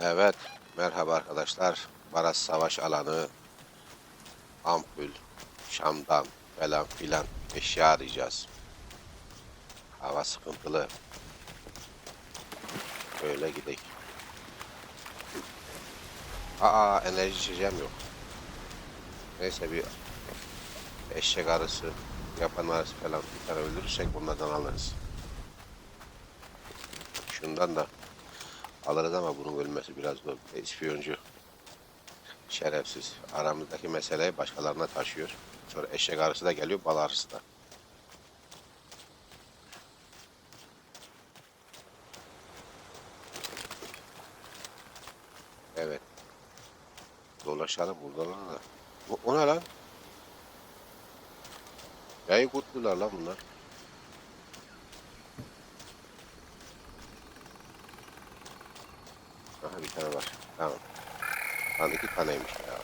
Evet, merhaba arkadaşlar. Baras Savaş Alanı, ampul, şamdan falan filan eşya arayacağız. Hava sıkıntılı. Böyle gidelim. Aa, enerji içeceğim yok. Neyse bir eşek arısı, yapan arısı falan bir tane öldürürsek bunlardan alırız. Şundan da alırız ama bunun ölmesi biraz zor. İspiyoncu. Şerefsiz. Aramızdaki meseleyi başkalarına taşıyor. Sonra eşek arısı da geliyor, bal arısı da. Evet. Dolaşalım buradan da. O, o ne lan? Yayı kutlular lan bunlar. Aha bir tane var. Tamam. Lan iki taneymiş ya.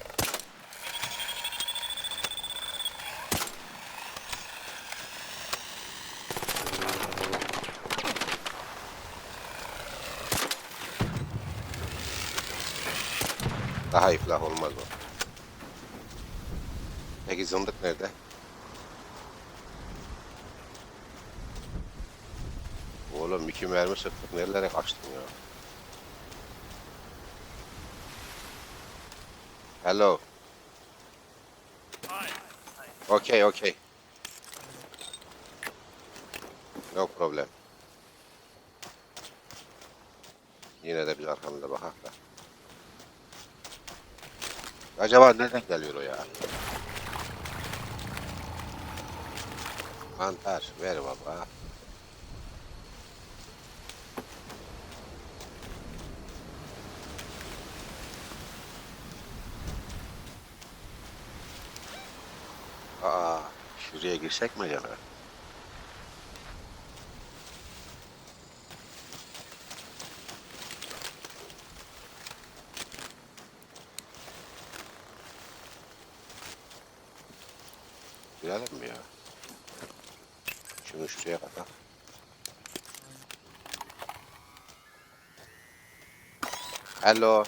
Daha iflah olmaz o. Peki zındık nerede? Oğlum iki mermi sıktık nerelere kaçtın ya? Hello. Okay, okay. No problem. Yine de biz arkamıza bakak da. Acaba nereden geliyor o ya? Mantar ver baba. Şuraya girsek mi acaba? Girelim mi ya? Şunu şuraya katak. Hello.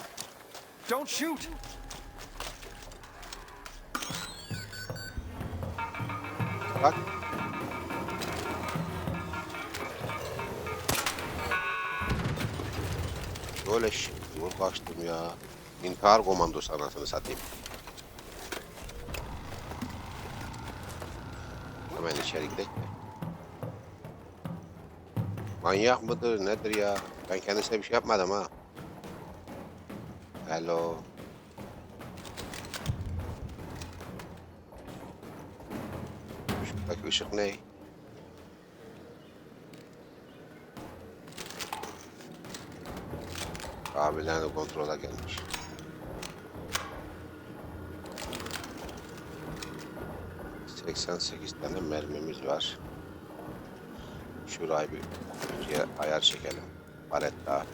Don't shoot! Bak. Böyle şimdi yol kaçtım ya. İntihar komandosu anasını satayım. Hemen içeri gidelim. de. Manyak mıdır nedir ya? Ben kendisine bir şey yapmadım ha. Hello. Şuradaki ışık ne? Abiler de kontrola gelmiş. Seksen sekiz tane mermimiz var. Şurayı bir ikiye ayar çekelim. Palet daha.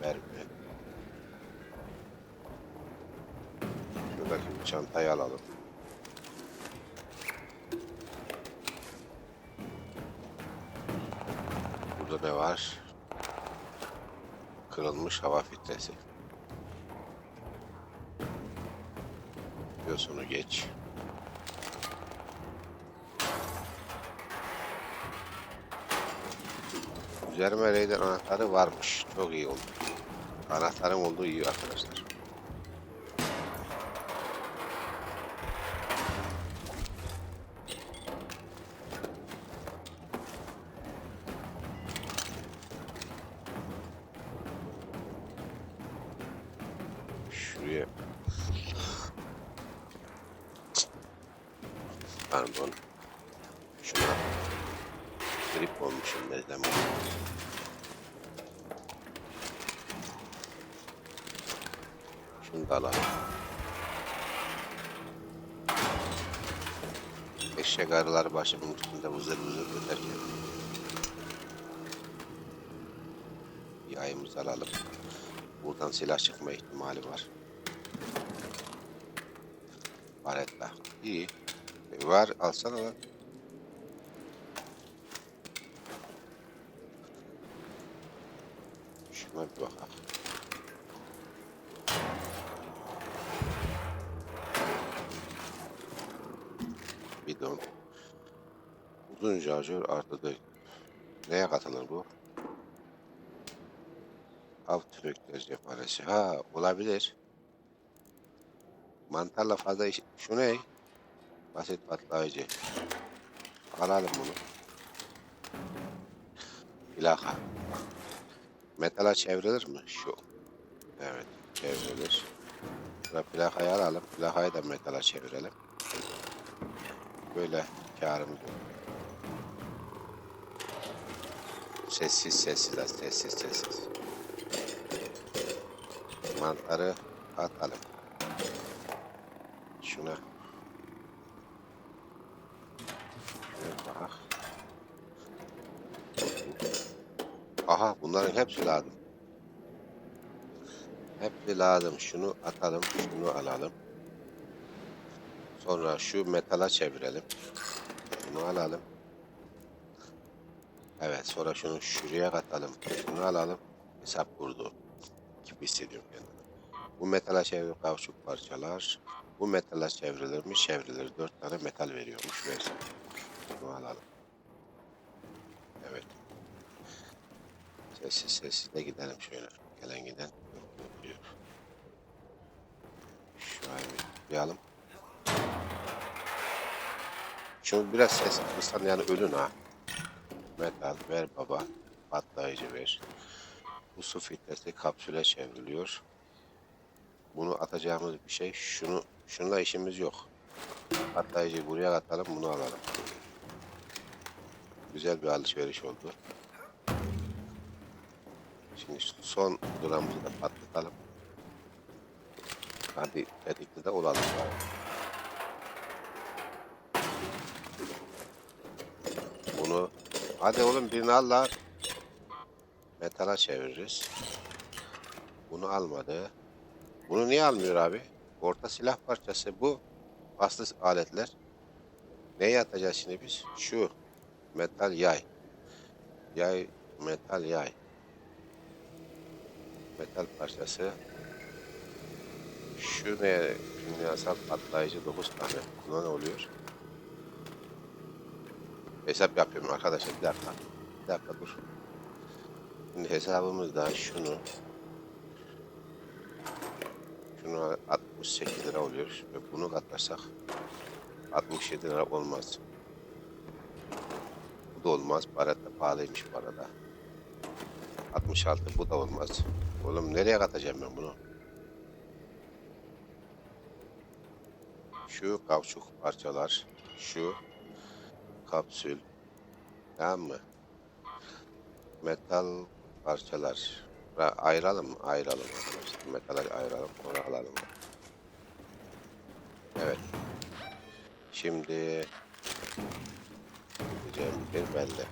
Mermi. Şuradaki bir çantayı alalım. Ne var? Kırılmış hava filtresi. Yosunu geç. Üzerime reyder anahtarı varmış. Çok iyi oldu. Anahtarım olduğu iyi arkadaşlar. Alalım. Eşek arılar başımın üstünde vızır vızır öterken. Yayımızı alalım. Buradan silah çıkma ihtimali var. Baretta. İyi. E, var alsana lan. Şuna bir bakalım. Uzun şarjör artı neye katılır bu? Av tüfekleri cephanesi. Ha olabilir. Mantarla fazla iş... Şu ne? Basit patlayıcı. Alalım bunu. Plaka. Metala çevrilir mi? Şu. Evet çevrilir. Şurada plakayı alalım. Plakayı da metala çevirelim. Böyle karımız yok. Sessiz sessiz az sessiz sessiz. Mantarı atalım. Şuna. Şöyle bak. Aha bunların hepsi lazım. Hepsi lazım. Şunu atalım, şunu alalım. Sonra şu metala çevirelim. Bunu alalım. Evet sonra şunu şuraya katalım. Şunu alalım. Hesap kurdu. Gibi hissediyorum kendimi. Bu metala çevir kauçuk parçalar. Bu metala çevrilir mi? Çevrilir. Dört tane metal veriyormuş. Versin. Bunu alalım. Evet. Sessiz sessiz de gidelim şöyle. Gelen giden diyor. Bir tıklayalım. Şunu biraz ses kıssan yani ölün ha. Metal ver baba. Patlayıcı ver. Bu su filtresi kapsüle çevriliyor. Bunu atacağımız bir şey. Şunu şununla işimiz yok. Patlayıcıyı buraya atalım bunu alalım. Güzel bir alışveriş oldu. Şimdi son duramızı da patlatalım. Hadi tetikli de olalım. bari. Bunu hadi oğlum birini al lan. Metala çeviririz. Bunu almadı. Bunu niye almıyor abi? Orta silah parçası bu. Aslı aletler. Neye atacağız şimdi biz? Şu. Metal yay. Yay. Metal yay. Metal parçası. Şu ne? Kimyasal patlayıcı 9 tane. Buna ne oluyor? Hesap yapıyorum arkadaşlar. Bir dakika. Bir dakika dur. Şimdi hesabımızda şunu şunu 68 lira oluyor. Ve bunu katlarsak 67 lira olmaz. Bu da olmaz. Baharat da pahalıymış bu arada. 66 bu da olmaz. Oğlum nereye katacağım ben bunu? Şu kauçuk parçalar, şu kapsül, tamam mı? Metal parçalar. Ayıralım, ayıralım arkadaşlar. Metal ayıralım, onu alalım. Evet. Şimdi diyeceğim bir belli.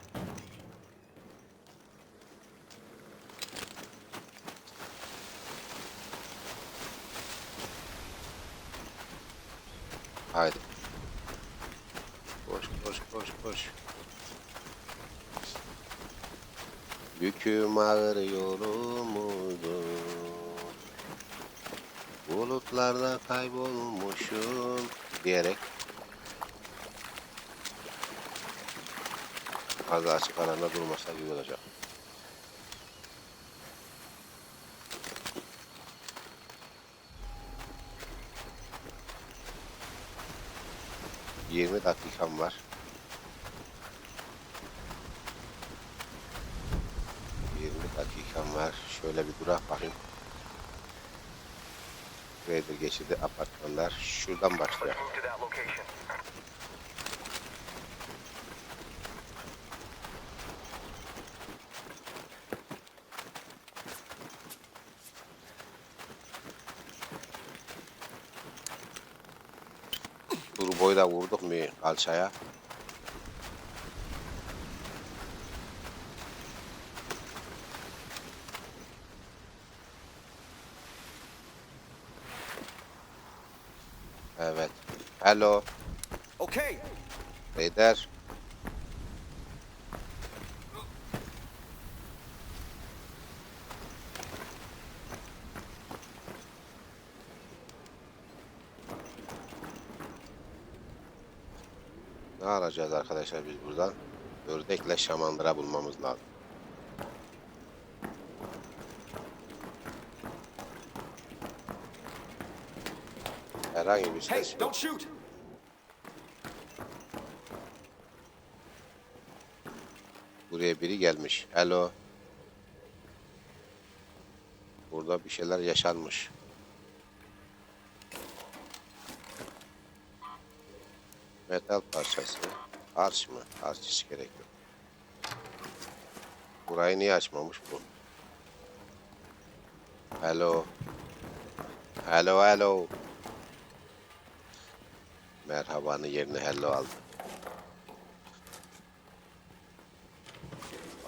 Haydi. Koş. Yüküm ağır yolumudu. Bulutlarda kaybolmuşum diyerek fazla açık alanda durmasa iyi olacak. Yirmi dakikam var. 20 dakikam var. Şöyle bir durak bakayım. Raider geçidi apartmanlar. Şuradan başlıyor. Turboyu da vurduk mu alçaya? Evet. Hello. Okay, Raider. Ne arayacağız arkadaşlar biz buradan? Ördekle şamandıra bulmamız lazım. Herhangi bir Hey, ses yok. don't shoot! Buraya biri gelmiş. Hello. Burada bir şeyler yaşanmış. Metal parçası. Arş mı? Arş hiç gerek yok. Burayı niye açmamış bu? Hello. Hello hello. Merhabanın yerine hello aldı.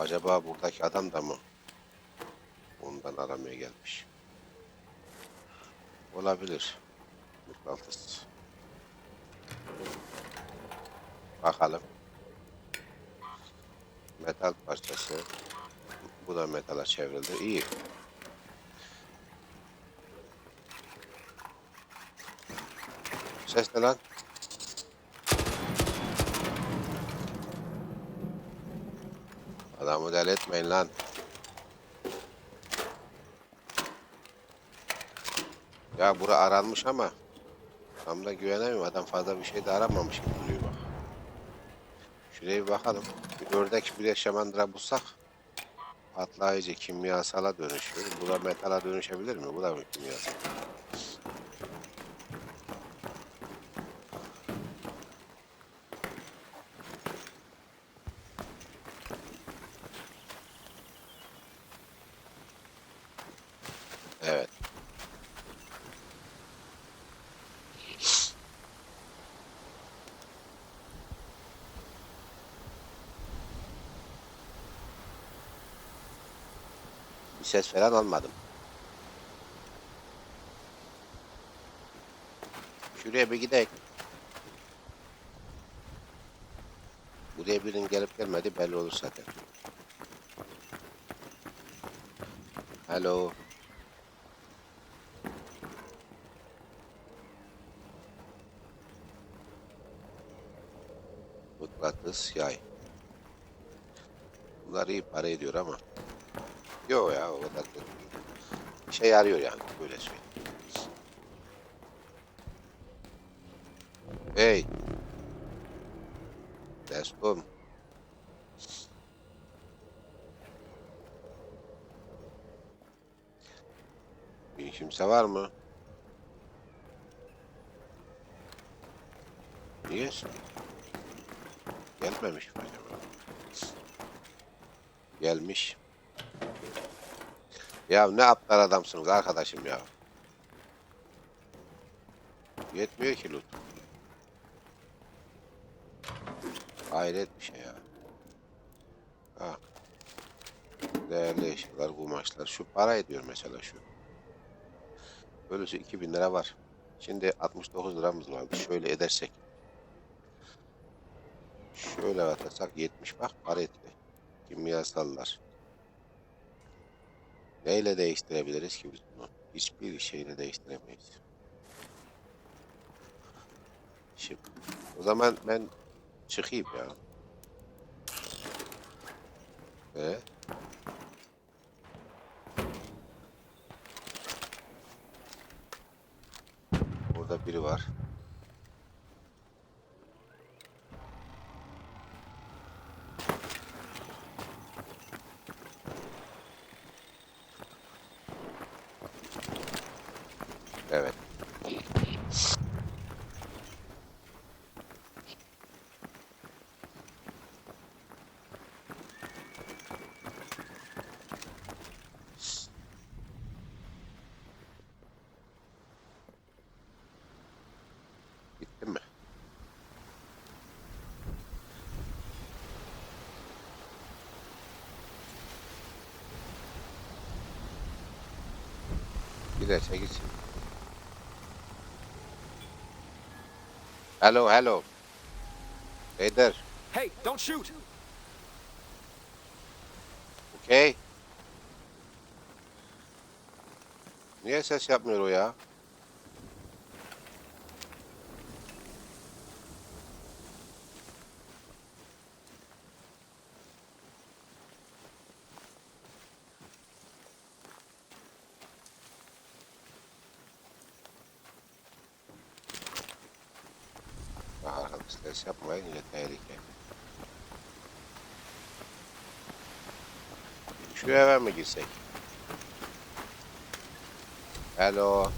Acaba buradaki adam da mı? Ondan aramaya gelmiş. Olabilir. Mıknatıs. Bakalım. Metal parçası. Bu da metala çevrildi. İyi. Ses ne lan? Adamı deli etmeyin lan. Ya bura aranmış ama tam da güvenemiyorum. Adam fazla bir şey de aramamış gibi duruyor bak. Şuraya bir bakalım. Bir ördek bir de bulsak patlayıcı kimyasala dönüşüyor. Bu da metala dönüşebilir mi? Bu da mı kimyasal? Evet. Bir ses falan almadım. Şuraya bir gidelim. Buraya birinin gelip gelmedi belli olur zaten. Hello. Mıknatıs yay. Bunlar iyi para ediyor ama. Yok ya o kadar da değil. İşe yarıyor yani böyle söyleyeyim. Hey. Dostum. Bir kimse var mı? Niye? Gelmemiş mi acaba? Gelmiş. Ya ne aptal adamsınız arkadaşım ya. Yetmiyor ki loot. Hayret bir şey ya. Ha. Değerli eşyalar, kumaşlar. Şu para ediyor mesela şu. Böylesi 2000 lira var. Şimdi 69 liramız vardı. Şöyle edersek. Şöyle atarsak 70 bak para etti. Kimyasallar. Neyle değiştirebiliriz ki biz bunu? Hiçbir şeyle değiştiremeyiz. Şimdi, o zaman ben çıkayım ya. Ve burada biri var. Evet. Gittin mi? Giderse gitsin. Hello, hello. Hey there. Hey, don't shoot! Okay. Niye ses yapmıyor o ya? Ses yapmayın yine tehlike. Şu eve mi girsek? Hello.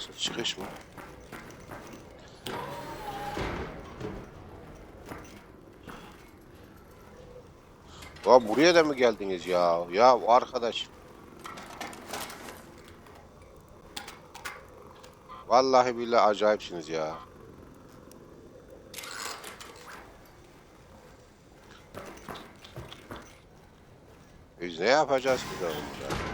Şurası çıkış mı? Ya buraya da mı geldiniz ya? Ya arkadaş. Vallahi billahi acayipsiniz ya. Biz ne yapacağız ki böyle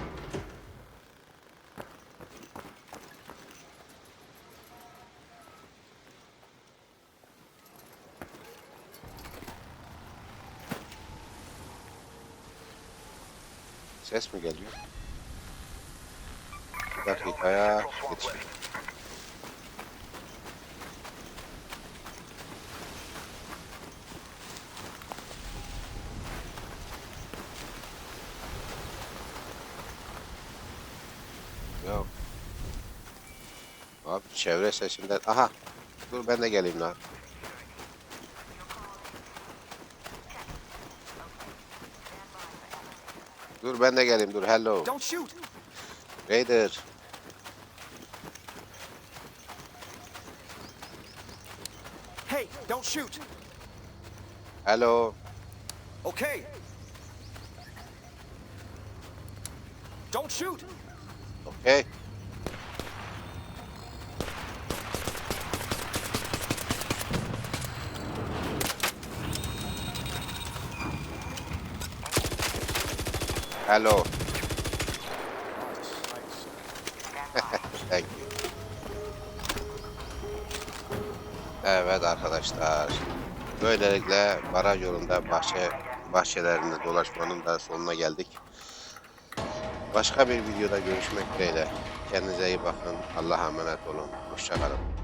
Ses mi geliyor? Bir dakikaya yetiştim. Ya. Abi çevre sesinden. Aha. Dur ben de geleyim lan. Dur ben de geleyim dur. Hello. Don't shoot. Raider. Hey, don't shoot. Hello. Okay. Don't shoot. Okay. Hello. Thank you. Evet arkadaşlar. Böylelikle baraj yolunda bahçe bahçelerinde dolaşmanın da sonuna geldik. Başka bir videoda görüşmek dileğiyle. Kendinize iyi bakın. Allah'a emanet olun. Hoşçakalın.